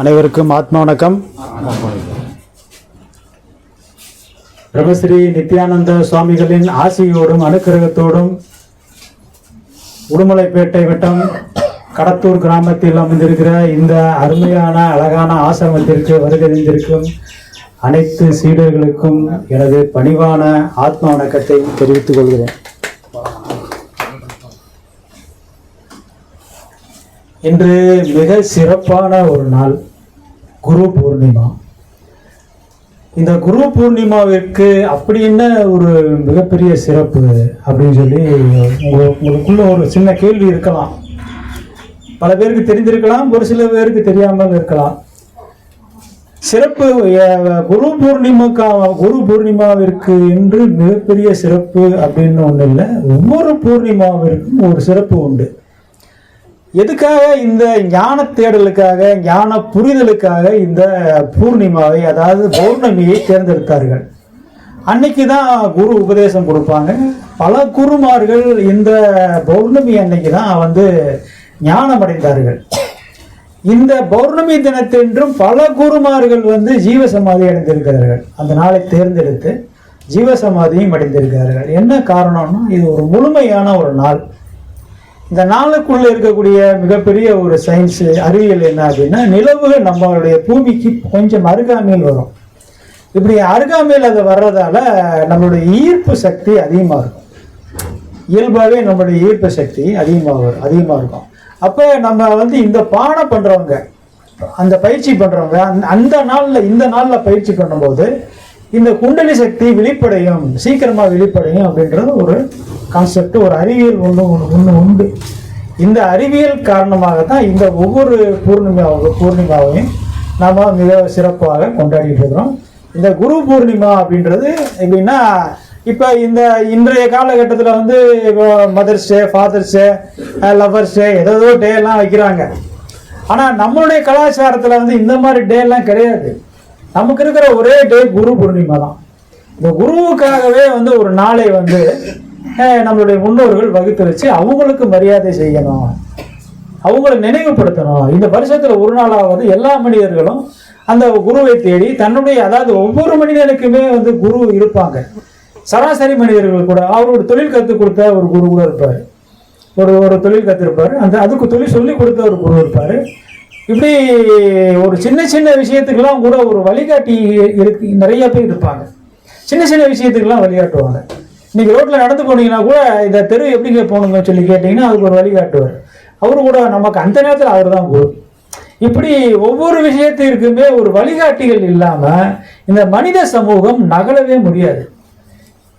அனைவருக்கும் ஆத்ம வணக்கம். பிரபஸ்ரீ நித்யானந்த சுவாமிகளின் ஆசியோடும் அனுக்கிரகத்தோடும் உடுமலைப்பேட்டை வட்டம் கடத்தூர் கிராமத்தில் அமைந்திருக்கிற இந்த அருமையான அழகான ஆசிரமத்திற்கு வருகிறந்திருக்கும் அனைத்து சீடர்களுக்கும் எனது பணிவான ஆத்ம வணக்கத்தை தெரிவித்துக் கொள்கிறேன். இன்று மிக சிறப்பான ஒரு நாள் குரு பூர்ணிமா. இந்த குரு பூர்ணிமாவிற்கு அப்படி என்ன ஒரு மிகப்பெரிய சிறப்பு அப்படின்னு சொல்லி உங்களுக்குள்ள ஒரு சின்ன கேள்வி இருக்கலாம். பல பேருக்கு தெரிந்திருக்கலாம் ஒரு சில பேருக்கு தெரியாமல் இருக்கலாம். சிறப்பு குரு பூர்ணிமாக்கா குரு பூர்ணிமாவிற்கு என்று மிகப்பெரிய சிறப்பு அப்படின்னு ஒன்றும் இல்லை ஒவ்வொரு பூர்ணிமாவிற்கும் ஒரு சிறப்பு உண்டு. எதுக்காக இந்த ஞான தேடலுக்காக ஞான புரிதலுக்காக இந்த பூர்ணிமாவை அதாவது பௌர்ணமியை தேர்ந்தெடுத்தார்கள்? அன்னைக்கு தான் குரு உபதேசம் கொடுப்பாங்க. பல குருமார்கள் இந்த பௌர்ணமி அன்னைக்கு தான் வந்து ஞானம் அடைந்தார்கள் இந்த பௌர்ணமி தினத்தென்றும் பல குருமார்கள் வந்து ஜீவசமாதி அடைந்திருக்கிறார்கள். அந்த நாளை தேர்ந்தெடுத்து ஜீவசமாதியும் அடைந்திருக்கிறார்கள். என்ன காரணம்னா இது ஒரு முழுமையான ஒரு நாள். இந்த நாளுக்குள்ள இருக்கக்கூடிய மிகப்பெரிய ஒரு சயின்ஸ் அறிவியல் என்ன அப்படின்னா நிலவு நம்மளுடைய பூமிக்கு கொஞ்சம் அருகாமையில் வரும். இப்படி அருகாமையில் அது வர்றதால நம்மளுடைய ஈர்ப்பு சக்தி அதிகமாக இருக்கும். இயல்பாகவே நம்மளுடைய ஈர்ப்பு சக்தி அதிகமாக வரும் அதிகமாக இருக்கும். அப்போ நம்ம வந்து இந்த பாடம் பண்ணுறவங்க அந்த பயிற்சி பண்ணுறவங்க அந்த அந்த நாளில் இந்த நாளில் பயிற்சி பண்ணும்போது இந்த குண்டலி சக்தி வெளிப்படையும் சீக்கிரமாக வெளிப்படையும் அப்படின்றது ஒரு கான்செப்ட் ஒரு அறிவியல் ஒன்று ஒன்று உண்டு. இந்த அறிவியல் காரணமாக தான் இந்த ஒவ்வொரு பூர்ணிமாவும் பூர்ணிமாவையும் நாம் மிக சிறப்பாக கொண்டாடிட்டு இருக்கிறோம். இந்த குரு பூர்ணிமா அப்படின்றது எப்படின்னா இப்போ இந்த இன்றைய காலகட்டத்தில் வந்து mother's day father's day lovers day ஏதோ டே எல்லாம் வைக்கிறாங்க. ஆனால் நம்மளுடைய கலாச்சாரத்தில் வந்து இந்த மாதிரி டே எல்லாம் கிடையாது. நமக்கு இருக்கிற ஒரே டே குரு பூர்ணிமா தான். இந்த குருவுக்காகவே வந்து ஒரு நாளை வந்து அஹ், நம்மளுடைய முன்னோர்கள் வகுத்து வச்சு அவங்களுக்கு மரியாதை செய்யணும். அவங்கள நினைவுபடுத்தணும். இந்த வருஷத்துல ஒரு நாளாவது எல்லா மனிதர்களும் அந்த குருவை தேடி தன்னுடைய அதாவது ஒவ்வொரு மனிதனுக்குமே வந்து குரு இருப்பாங்க. சராசரி மனிதர்கள் கூட அவரோட தொழில் கற்றுக் கொடுத்த ஒரு குரு கூட இருப்பார். ஒரு ஒரு தொழில் கற்றுருப்பார் அந்த அதுக்கு தொழில் சொல்லி கொடுத்த ஒரு குரு இருப்பார். இப்படி ஒரு சின்ன சின்ன விஷயத்துக்கெல்லாம் கூட ஒரு வழிகாட்டி இருக்கு நிறைய பேர் இருப்பாங்க. சின்ன சின்ன விஷயத்துக்கெல்லாம் வழிகாட்டுவாங்க. இன்னைக்கு ரோட்டில் நடந்து போனீங்கன்னா கூட இந்த தெரு எப்படிங்க போகணுங்கன்னு சொல்லி கேட்டிங்கன்னா அதுக்கு ஒரு வழிகாட்டுவார். அவரு கூட நமக்கு அந்த நேரத்தில் அவர் தான் குரு. இப்படி ஒவ்வொரு விஷயத்திற்குமே ஒரு வழிகாட்டிகள் இல்லாமல் இந்த மனித சமூகம் நகலவே முடியாது.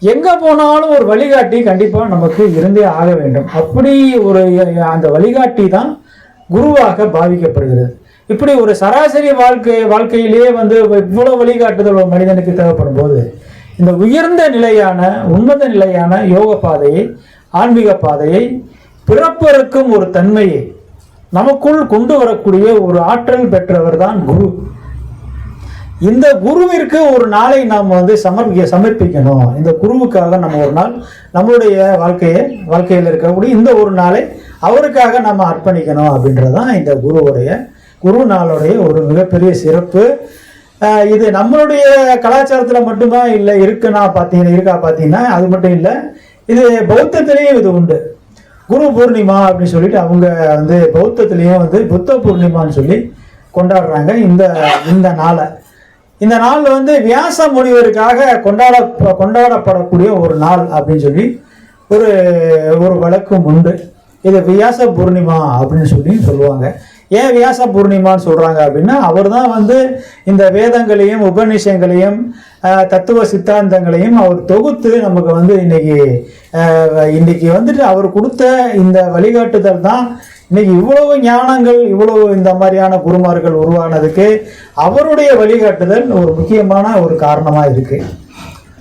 எங்க போனாலும் ஒரு வழிகாட்டி கண்டிப்பா நமக்கு இருந்தே ஆக வேண்டும். அப்படி ஒரு அந்த வழிகாட்டி தான் குருவாக பாவிக்கப்படுகிறது. இப்படி ஒரு சராசரி வாழ்க்கை வாழ்க்கையிலேயே வந்து இவ்வளவு வழிகாட்டுதல் ஒரு மனிதனுக்கு தேவைப்படும் போது இந்த உயர்ந்த நிலையான உன்னத நிலையான யோக பாதையை ஆன்மீக பாதையை பிறப்பிருக்கும் ஒரு தன்மையை நமக்குள் கொண்டு வரக்கூடிய ஒரு ஆற்றல் பெற்றவர் தான் குரு. இந்த குருவிற்கு ஒரு நாளை நாம் வந்து சமர்ப்பிக்க சமர்ப்பிக்கணும். இந்த குருவுக்காக நம்ம ஒரு நாள் நம்மளுடைய வாழ்க்கையை வாழ்க்கையில் இருக்கக்கூடிய இந்த ஒரு நாளை அவருக்காக நம்ம அர்ப்பணிக்கணும் அப்படின்றது தான் இந்த குருவுடைய குரு நாளுடைய ஒரு மிகப்பெரிய சிறப்பு. இது நம்மளுடைய கலாச்சாரத்தில் மட்டும்தான் இல்லை இருக்குன்னா பார்த்தீங்கன்னா இருக்கா பார்த்தீங்கன்னா அது மட்டும் இல்லை. இது பௌத்தத்திலேயும் இது உண்டு. குரு பூர்ணிமா அப்படின்னு சொல்லிட்டு அவங்க வந்து பௌத்தத்திலையும் வந்து புத்த பூர்ணிமான்னு சொல்லி கொண்டாடுறாங்க இந்த இந்த நாளை. இந்த நாள் வந்து வியாச முனிவருக்காக கொண்டாட கொண்டாடப்படக்கூடிய ஒரு நாள் அப்படின்னு சொல்லி ஒரு ஒரு வழக்கம் உண்டு. இது வியாச பூர்ணிமா அப்படின்னு சொல்லி சொல்லுவாங்க. ஏன் வியாச பூர்ணிமான்னு சொல்றாங்க அப்படின்னா அவர் தான் வந்து இந்த வேதங்களையும் உபநிஷங்களையும் தத்துவ சித்தாந்தங்களையும் அவர் தொகுத்து நமக்கு வந்து இன்னைக்கு இன்னைக்கு வந்துட்டு அவர் கொடுத்த இந்த வழிகாட்டுதல் தான் இன்னைக்கு இவ்வளவு ஞானங்கள் இவ்வளவு இந்த மாதிரியான குருமார்கள் உருவானதுக்கு அவருடைய வழிகாட்டுதல் ஒரு முக்கியமான ஒரு காரணமா இருக்கு.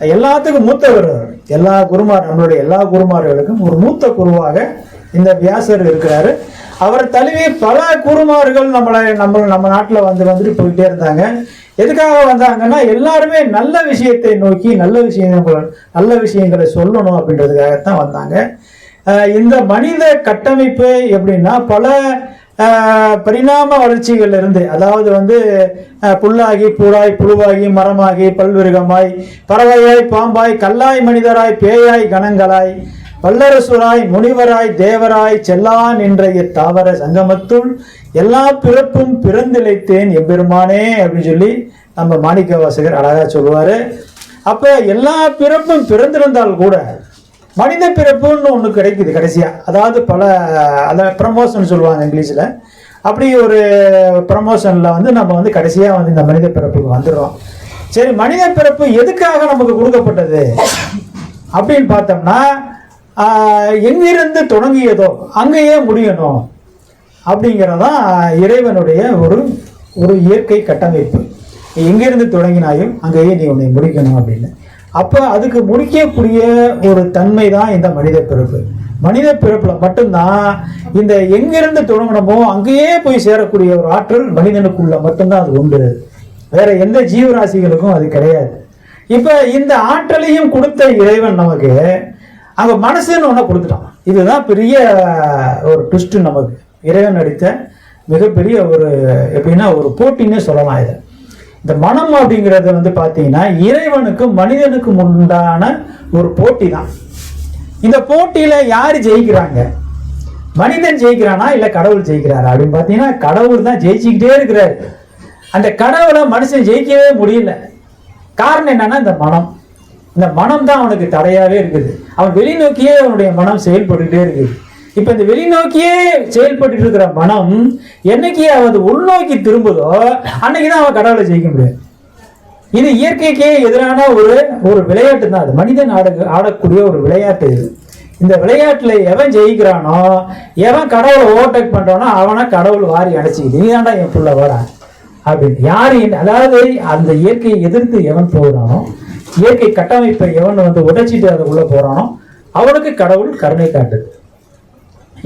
எல்லாத்துக்கும் மூத்தவர் எல்லா குருமார் நம்மளுடைய எல்லா குருமார்களுக்கும் ஒரு மூத்த குருவாக இந்த வியாசர் இருக்கிறாரு. அவரை தழுவி பல குருமார்கள் நம்மளை நம்ம நம்ம நாட்டில் வந்து வந்துட்டு போயிட்டே இருந்தாங்க. எதுக்காக வந்தாங்கன்னா எல்லாருமே நல்ல விஷயத்தை நோக்கி நல்ல விஷயங்கள் நல்ல விஷயங்களை சொல்லணும் அப்படின்றதுக்காகத்தான் வந்தாங்க. இந்த மனித கட்டமைப்பு எப்படின்னா பல ஆஹ், பரிணாம வளர்ச்சிகள்ல இருந்து அதாவது வந்து புல்லாகி பூடாய் புழுவாகி மரமாகி பல்விருகமாய் பறவையாய் பாம்பாய் கல்லாய் மனிதராய் பேயாய் கணங்களாய் வல்லரசுராய் முனிவராய் தேவராய் செல்லான் நின்ற இத்தாவர சங்கமத்துள் எல்லா பிறப்பும் பிறந்திழைத்தேன் எம்பெருமானே அப்படின்னு சொல்லி நம்ம மாணிக்க வாசகர் அழகா சொல்லுவாரு. அப்ப எல்லா பிறப்பும் பிறந்திருந்தால் கூட மனித பிறப்புன்னு ஒன்று கிடைக்குது கடைசியா. அதாவது பல அதை ப்ரமோஷன் சொல்லுவாங்க இங்கிலீஷில். அப்படி ஒரு ப்ரமோஷனில் வந்து நம்ம வந்து கடைசியாக வந்து இந்த மனித பிறப்புக்கு வந்துடுறோம். சரி மனித பிறப்பு எதுக்காக நமக்கு கொடுக்கப்பட்டது? அப்படின்னு பார்த்தோம்னா எங்கிருந்து தொடங்கியதோ அங்கேயே முடியணும் அப்படிங்கிறதான் இறைவனுடைய ஒரு ஒரு இயற்கை கட்டமைப்பு. நீ எங்கிருந்து தொடங்கினாயும் அங்கேயே நீ உன்னை முடிக்கணும் அப்படின்னு. அப்போ அதுக்கு முடிக்கக்கூடிய ஒரு தன்மை தான் இந்த மனித பிறப்பு. மனித பிறப்பில் மட்டும்தான் இந்த எங்கிருந்து தொடங்கணுமோ அங்கேயே போய் சேரக்கூடிய ஒரு ஆற்றல் மனிதனுக்குள்ள மட்டும்தான் அது உண்டு. வேற எந்த ஜீவராசிகளுக்கும் அது கிடையாது. இப்போ இந்த ஆற்றலையும் கொடுத்த இறைவன் நமக்கு அவன் மனசுன்னு ஒன்றா கொடுத்துட்டான் இதுதான் பெரிய ஒரு ட்விஸ்ட் நமக்கு. இறைவன் அடித்த மிகப்பெரிய ஒரு எப்படின்னா ஒரு போட்டின்னே சொல்லலாம் இதை. இந்த மனம் அப்படிங்கிறது வந்து பார்த்தீங்கன்னா இறைவனுக்கும் மனிதனுக்கும் உண்டான ஒரு போட்டி தான் இந்த போட்டியில் யார் ஜெயிக்கிறாங்க? மனிதன் ஜெயிக்கிறானா இல்லை கடவுள் ஜெயிக்கிறாரா? அப்படின்னு பார்த்தீங்கன்னா கடவுள் தான் ஜெயிச்சுக்கிட்டே இருக்கிறாரு. அந்த கடவுளை மனுஷன் ஜெயிக்கவே முடியல. காரணம் என்னன்னா இந்த மனம். இந்த மனம் தான் அவனுக்கு தடையாகவே இருக்குது. அவன் வெளிநோக்கியே அவனுடைய மனம் செயல்பட்டுகிட்டே இருக்குது இப்ப இந்த வெளிநோக்கியே செயல்பட்டு இருக்கிற மனம் என்னைக்கு அவன் உள்நோக்கி திரும்புதோ அன்னைக்கு தான் அவன் கடவுளை ஜெயிக்க முடியாது. இது இயற்கைக்கே எதிரான ஒரு ஒரு விளையாட்டு தான் அது மனிதன் ஆட ஆடக்கூடிய ஒரு விளையாட்டு இது. இந்த விளையாட்டுல எவன் ஜெயிக்கிறானோ எவன் கடவுளை ஓவர்டேக் பண்றானோ அவனை கடவுள் வாரி அடைச்சிக்கிது நீ தாண்டா என் புள்ள வாடா. அப்படின்னு. யாரு அதாவது அந்த இயற்கையை எதிர்த்து எவன் போகிறானோ இயற்கை கட்டமைப்பை எவன் வந்து உடைச்சிட்டு அதுக்குள்ள போறானோ அவனுக்கு கடவுள் கருணை காட்டுது.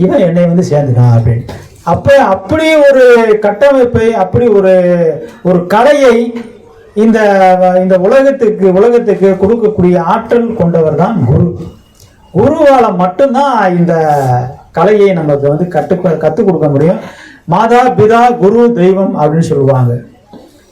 இவன் என்னை வந்து சேர்ந்துட்டான் அப்படின்னு. அப்ப அப்படி ஒரு கட்டமைப்பை அப்படி ஒரு ஒரு கலையை இந்த இந்த உலகத்துக்கு உலகத்துக்கு கொடுக்கக்கூடிய ஆற்றல் கொண்டவர் தான் குரு. குருவால மட்டும்தான் இந்த கலையை நமக்கு வந்து கற்று கற்றுக் கொடுக்க முடியும். மாதா பிதா குரு தெய்வம் அப்படின்னு சொல்லுவாங்க.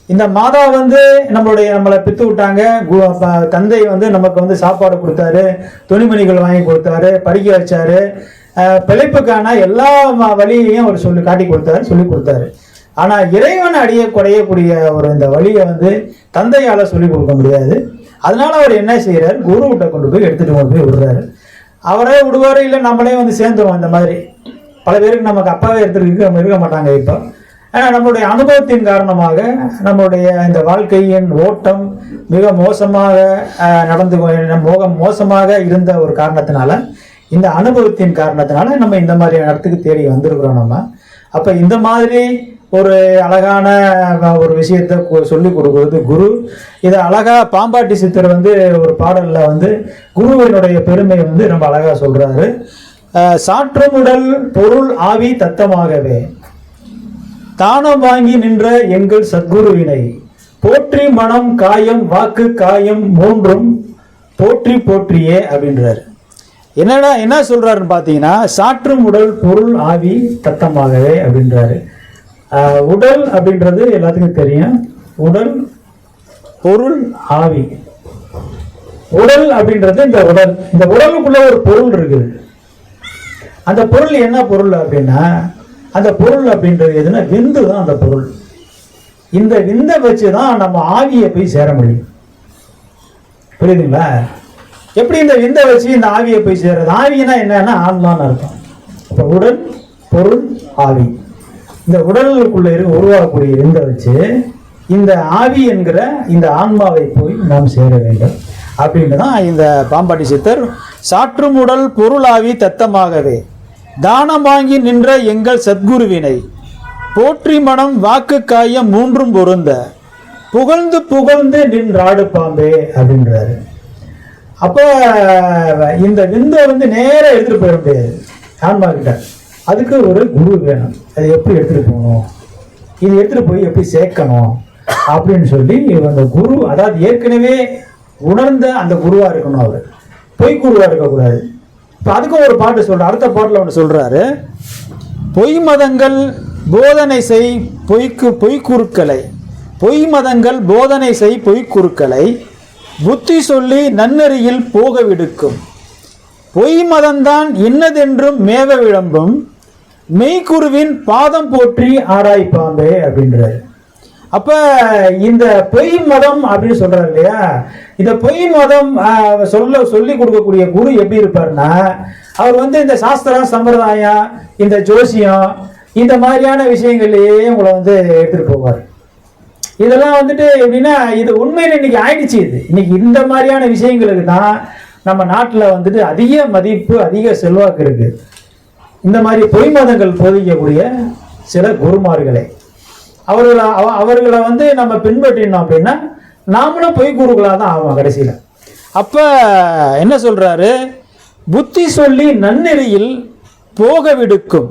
இந்த மாதா வந்து நம்மளுடைய நம்மளை பித்து விட்டாங்க. கு- தந்தை வந்து நமக்கு வந்து சாப்பாடு கொடுத்தாரு. துணிமணிகள் வாங்கி கொடுத்தாரு. படிக்க வச்சாரு. பிழைப்புக்கான எல்லா வழியையும் அவர் சொல்லி காட்டி கொடுத்தாரு சொல்லி கொடுத்தாரு. ஆனா இறைவன் அடைய குறையக்கூடிய ஒரு இந்த வழியை வந்து தந்தையால சொல்லி கொடுக்க முடியாது. அதனால அவர் என்ன செய்யறாரு குருவிட்ட கொண்டு போய் எடுத்துட்டு கொண்டு போய் விடுறாரு. அவரே விடுவாரு இல்லை நம்மளே வந்து சேர்ந்துருவோம் இந்த மாதிரி. பல பேருக்கு நமக்கு அப்பாவே எடுத்துருக்கு இருக்க மாட்டாங்க இப்போ. நம்மளுடைய அனுபவத்தின் காரணமாக நம்மளுடைய இந்த வாழ்க்கையின் ஓட்டம் மிக மோசமாக நடந்து கொ- மோக மோசமாக இருந்த ஒரு காரணத்தினால இந்த அனுபவத்தின் காரணத்தினால நம்ம இந்த மாதிரி இடத்துக்கு தேடி வந்திருக்கிறோம் நம்ம. அப்போ இந்த மாதிரி ஒரு அழகான ஒரு விஷயத்தை சொல்லி சொல்லிக் குரு. இதை அழகா பாம்பாட்டி சித்தர் வந்து ஒரு பாடலில் வந்து குருவினுடைய பெருமை வந்து ரொம்ப அழகாக சொல்கிறாரு சாற்றமுடல் பொருள் ஆவி தத்தமாகவே. தானம் வாங்கி நின்ற எங்கள் சத்குருவினை. போற்றி மனம் காயம் வாக்கு காயம் மூன்றும் போற்றி போற்றியே அப்படின்றார். என்னடா என்ன சொல்றாருன்னு பார்த்தீங்கன்னா சாற்றும் உடல் பொருள் ஆவி தத்தமாகவே அப்படின்றாரு. உடல் அப்படின்றது எல்லாத்துக்கும் தெரியும். உடல் பொருள் ஆவி. உடல் அப்படின்றது இந்த உடல். இந்த உடலுக்குள்ள ஒரு பொருள் இருக்குது. அந்த பொருள் என்ன பொருள் அப்படின்னா அந்த பொருள் அப்படின்றது எதுனா விந்து தான் அந்த பொருள். இந்த விந்தை வச்சு தான் நம்ம ஆவியை போய் சேர முடியும். புரியுதுங்களா? எப்படி இந்த விந்தை வச்சு இந்த ஆவியை போய் சேர்றது? ஆவினா என்னன்னா ஆன்மான்னு அர்த்தம். இப்போ உடல் பொருள் ஆவி. இந்த உடலுக்குள்ள இருக்க உருவாகக்கூடிய விந்தை வச்சு இந்த ஆவி என்கிற இந்த ஆன்மாவை போய் நாம் சேர வேண்டும். அப்படின்னு தான் இந்த பாம்பாட்டி சித்தர் சாற்றும் உடல் பொருளாவி தத்தமாகவே. தானம் வாங்கி நின்ற எங்கள் சத்குருவினை போற்றி மனம் வாக்கு காயம் மூன்றும் பொருந்த புகழ்ந்து புகழ்ந்து நின்றாடு பாம்பே அப்படின்றாரு. அப்போ இந்த விந்தை வந்து நேராக எடுத்துகிட்டு போயிட முடியாது. ஆன்மா கிட்ட அதுக்கு ஒரு குரு வேணும். அதை எப்படி எடுத்துகிட்டு போகணும்? இது எடுத்துகிட்டு போய் எப்படி சேர்க்கணும்? அப்படின்னு சொல்லி அந்த குரு அதாவது ஏற்கனவே உணர்ந்த அந்த குருவாக இருக்கணும் அவர். பொய் குருவாக இருக்கக்கூடாது. இப்போ அதுக்கும் ஒரு பாட்டு சொல்ற அடுத்த பாட்டில் ஒன்று சொல்றாரு. பொய் மதங்கள் போதனை செய் பொய்க்கு பொய்க்குருக்களை பொய் மதங்கள் போதனை செய் பொய்க்குருக்களை புத்தி சொல்லி நன்னெறியில் போக விடுக்கும். பொய் மதம்தான் இன்னதென்றும் மேவ விளம்பும். மெய்க்குருவின் பாதம் போற்றி ஆராய்ப்பாம்பே அப்படின்றாரு. அப்ப இந்த பொய் மதம் அப்படின்னு சொல்றாரு இல்லையா இந்த பொய் மதம் சொல்ல சொல்லி கொடுக்கக்கூடிய குரு எப்படி இருப்பாருன்னா அவர் வந்து இந்த சாஸ்திரம் சம்பிரதாயம் இந்த ஜோசியம் இந்த மாதிரியான விஷயங்கள்லயே உங்களை வந்து எடுத்துட்டு போவார். இதெல்லாம் வந்துட்டு எப்படின்னா இது உண்மையில இன்னைக்கு ஆயிடுச்சு இது. இன்னைக்கு இந்த மாதிரியான விஷயங்களுக்கு தான் நம்ம நாட்டில் வந்துட்டு அதிக மதிப்பு அதிக செல்வாக்கு இருக்கு. இந்த மாதிரி பொய் மதங்கள் போதிக்கக்கூடிய சில குருமார்களை. அவர்களை அவ- அவர்களை வந்து நம்ம பின்பற்றினோம் அப்படின்னா நாமளும் பொய் குருக்களாக தான் ஆகும் கடைசியில். அப்போ என்ன சொல்கிறாரு புத்தி சொல்லி நன்னெறியில் போக விடுக்கும்.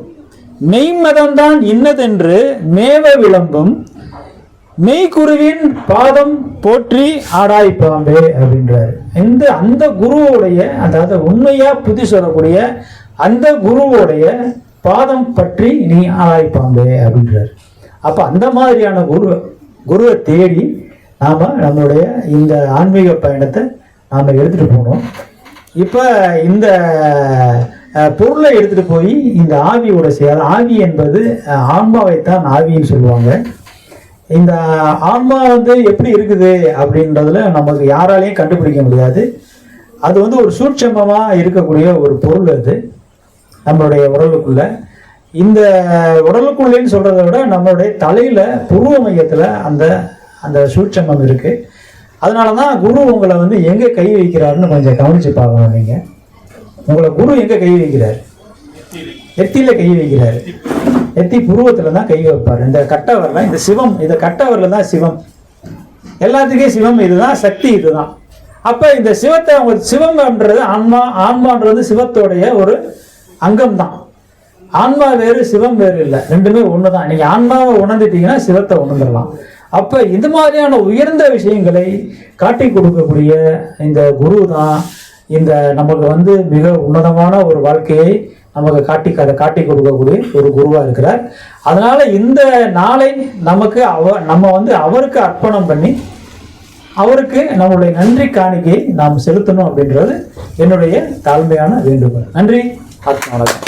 மெய்மதம்தான் இன்னதென்று மேவ விளம்பும் மெய்குருவின் பாதம் போற்றி ஆடாய் பாம்பே அப்படின்றாரு. இந்த அந்த குருவுடைய அதாவது உண்மையாக புத்தி சொல்லக்கூடிய அந்த குருவுடைய பாதம் பற்றி நீ ஆடாய் பாம்பே அப்படின்றாரு. அப்போ அந்த மாதிரியான குரு குருவை தேடி நாம் நம்மளுடைய இந்த ஆன்மீக பயணத்தை நாம் எடுத்துகிட்டு போகணும். இப்போ இந்த பொருளை எடுத்துகிட்டு போய் இந்த ஆவியோட சேர ஆவி என்பது ஆன்மாவைத்தான் ஆவின்னு சொல்லுவாங்க. இந்த ஆன்மா வந்து எப்படி இருக்குது அப்படின்றதுல நமக்கு யாராலையும் கண்டுபிடிக்க முடியாது. அது வந்து ஒரு சூட்சமமாக இருக்கக்கூடிய ஒரு பொருள் அது நம்மளுடைய உடலுக்குள்ள. இந்த உடலுக்குள்ளேன்னு சொல்கிறத விட நம்மளுடைய தலையில் புருவ மையத்தில் அந்த அந்த சூட்சமம் இருக்கு. அதனால தான் குரு உங்களை வந்து எங்கே கை வைக்கிறாருன்னு கொஞ்சம் கவனிச்சு பார்க்கணும் நீங்க. உங்களை குரு எங்கே கை வைக்கிறார்? எத்தியில் கை வைக்கிறாரு. நெத்தி புருவத்தில் தான் கை வைப்பார். இந்த கட்டவரில் இந்த சிவம் இந்த கட்டவரில் தான் சிவம். எல்லாத்துக்கும் சிவம் இதுதான் சக்தி இதுதான். அப்போ இந்த சிவத்தை அவங்க சிவம்ன்றது ஆன்மா ஆன்மான்றது சிவத்தோடைய ஒரு அங்கம் தான் ஆன்மா வேறு சிவம் வேறு இல்லை. ரெண்டுமே ஒன்று தான் நீங்கள் ஆன்மாவை உணர்ந்துட்டீங்கன்னா சிவத்தை உணர்ந்துடலாம். அப்போ இது மாதிரியான உயர்ந்த விஷயங்களை காட்டி கொடுக்கக்கூடிய இந்த குரு தான் இந்த நமக்கு வந்து மிக உன்னதமான ஒரு வாழ்க்கையை நமக்கு காட்டி அதை காட்டி கொடுக்கக்கூடிய ஒரு குருவாக இருக்கிறார். அதனால் இந்த நாளை நமக்கு அவ நம்ம வந்து அவருக்கு அர்ப்பணம் பண்ணி அவருக்கு நம்மளுடைய நன்றி காணிக்கையை நாம் செலுத்தணும் அப்படின்றது என்னுடைய தாழ்மையான வேண்டுகோள். நன்றி. ஆத்மா வணக்கம்